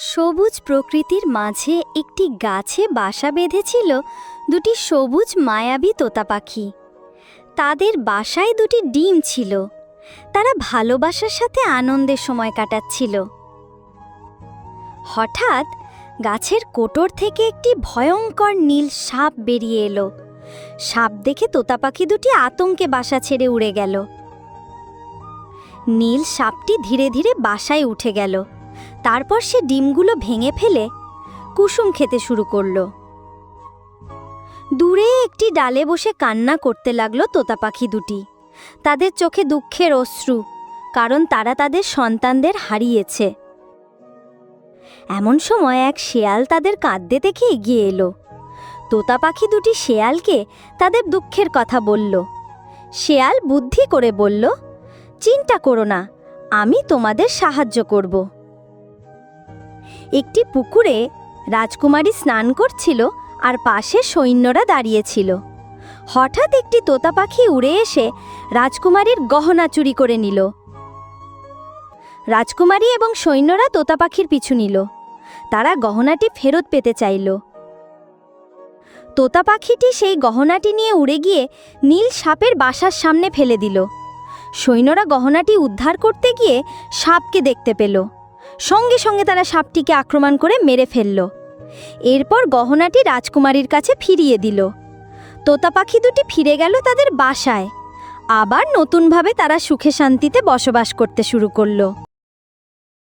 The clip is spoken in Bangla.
সবুজ প্রকৃতির মাঝে একটি গাছে বাসা বেঁধেছিল দুটি সবুজ মায়াবী তোতা পাখি। তাদের বাসায় দুটি ডিম ছিল। তারা ভালোবাসার সাথে আনন্দের সময় কাটাচ্ছিল। হঠাৎ গাছের কোটর থেকে একটি ভয়ঙ্কর নীল সাপ বেরিয়ে এলো। সাপ দেখে তোতা পাখি দুটি আতঙ্কে বাসা ছেড়ে উড়ে গেল। নীল সাপটি ধীরে ধীরে বাসায় উঠে গেল। তারপর সে ডিমগুলো ভেঙে ফেলে কুসুম খেতে শুরু করল। দূরে একটি ডালে বসে কান্না করতে লাগল তোতা পাখি দুটি। তাদের চোখে দুঃখের অশ্রু, কারণ তারা তাদের সন্তানদের হারিয়েছে। এমন সময় এক শেয়াল তাদের কাঁদতে দেখে এগিয়ে এলো। তোতা পাখি দুটি শেয়ালকে তাদের দুঃখের কথা বলল। শেয়াল বুদ্ধি করে বলল, চিন্তা করো না, আমি তোমাদের সাহায্য করব। একটি পুকুরে রাজকুমারী স্নান করছিল আর পাশে সৈন্যরা দাঁড়িয়েছিল। হঠাৎ একটি তোতা পাখি উড়ে এসে রাজকুমারীর গহনা চুরি করে নিল। রাজকুমারী এবং সৈন্যরা তোতা পাখির পিছু নিল। তারা গহনাটি ফেরত পেতে চাইল। তোতা পাখিটি সেই গহনাটি নিয়ে উড়ে গিয়ে নীল সাপের বাসার সামনে ফেলে দিল। সৈন্যরা গহনাটি উদ্ধার করতে গিয়ে সাপকে দেখতে পেল। সঙ্গে সঙ্গে তারা সাপটিকে আক্রমণ করে মেরে ফেলল। এরপর গহনাটি রাজকুমারীর কাছে ফিরিয়ে দিল। তোতা পাখি দুটি ফিরে গেল তাদের বাসায়। আবার নতুনভাবে তারা সুখে শান্তিতে বসবাস করতে শুরু করল।